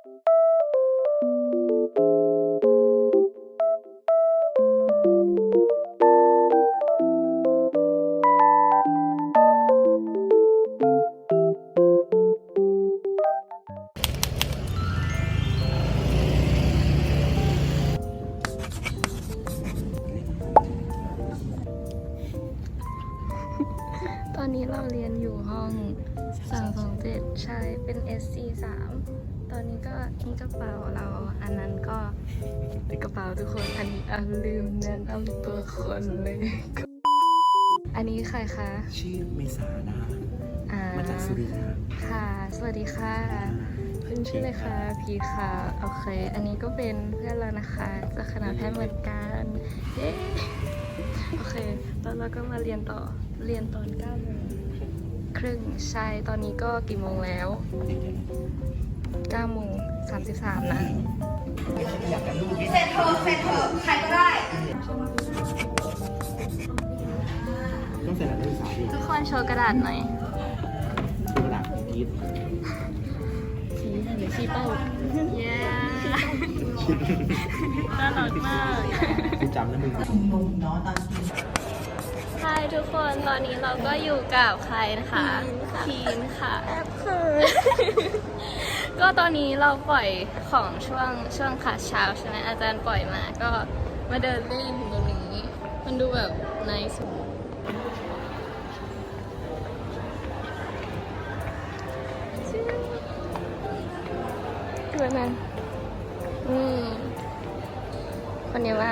ตอนนี้เราเรียนอยู่ห้องสามสองเจ็ดใช่ เป็น SC สาม ตอนนี้ก็ทิ้งกระเป๋าเรา อันนั้นก็เป็นกระเป๋าทุกคน อันนี้อะลืมแนะนำตัวคนเลย อันนี้ใครคะ ชื่อเมษานะอ่ามาจากสุรินทร์ครับค่ะ สวัสดีค่ะคุณชื่ออะไรคะพีค่ะ โอเค อันนี้ก็เป็นเพื่อนเรานะคะจากคณะแพทย์เหมือนกันเย้โอเคแล้วเราก็มาเรียนต่อ เรียนตอน9โมงครึ่ง ใช่ ตอนนี้ก็กี่โมงแล้ว 9โมง33 นะเสร็จเถอะเสร็จเถอะใครก็ได้ ต้องใส่รหัสนักศึกษาอีกทุกคนโชว์กระดาษหน่อยคือกระดาษกีดชี้หรือชี้เป้าเย้น่ารักมากกูจำนะมึงใช่ทุกคนตอนนี้เราก็อยู่กับใครนะคะทีนค่ะ แอปเคิน ก็ตอนนี้เราปล่อยของช่วงช่วงขาเช้าใช่ไหมอาจารย์ปล่อยมา ก็มาเดินเล่นตรงนี้ มันดูแบบน i สุดดูนั้นอืมคนนี้ว่า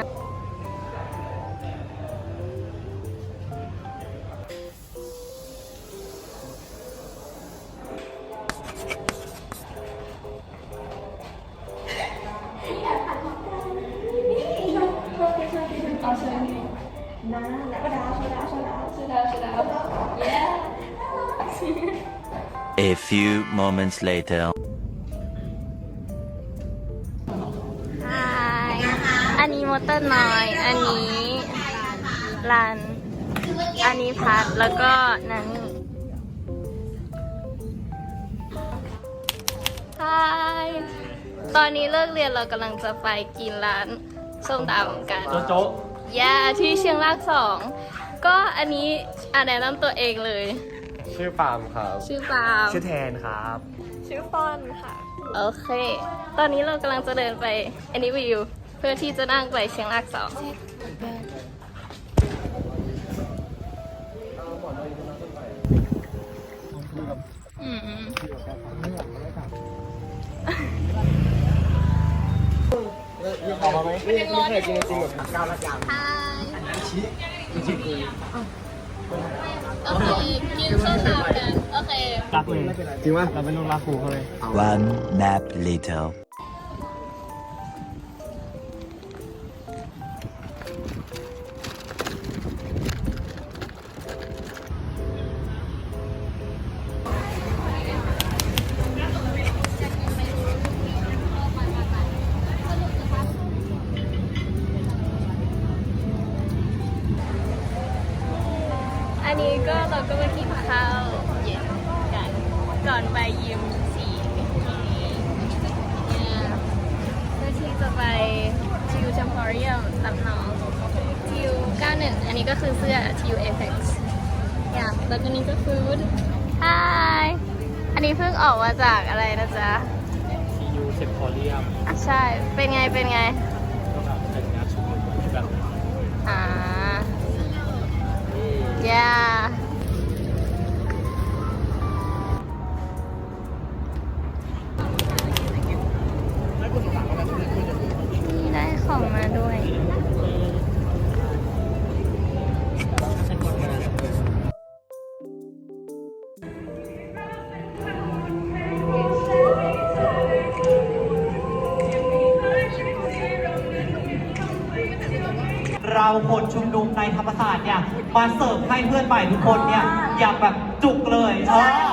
A few moments later. ฮายอันนี้มอเตอร์น้อย อันนี้รัน อันนี้พัด แล้วก็นันนี่ฮายตอนนี้เลิกเรียนเรากำลังจะไปกินร้านส้มตำกัน โจ๊ะ ย่าที่เชียงรากสอง ก็อันนี้อ่านแนะนำตัวเองเลย ชื่อปาล์มครับ ชื่อปาล์มชื่อแทนครับ ชื่อฟอนค่ะ โอเค ตอนนี้เรากำลังจะเดินไปอันนี้วิวเพื่อที่จะนั่งไปเชียงรากสอง ไหมไม่ไม่เคยกินจริงแบบก้าวละกันฮายจริงคือโอเคกินส้มตำกัน โอเค รักเลยจริงป่ะเราเป็นลูกรักครูเขาเลย One nap later. ก็เราก็มากินข้าวเย็นกันก่อนไปยิมสีตรงนี้เนี่ยเพื่อที่จะไปทิว Temporium รับน้องทิว91 อันนี้ก็คือเสื้อทิว Apex อยากแล้วก็นี้ก็ฟูด Hi อันนี้เพิ่งออกมาจากอะไรนะจ๊ะยูเซปพอเรียม ใช่ เป็นไง เป็นไง เราคนชุมนุมในธรรมศาสตร์เนี่ยมาเสิร์ฟให้เพื่อนใหม่ทุกคนเนี่ยอย่างแบบจุกเลยเออ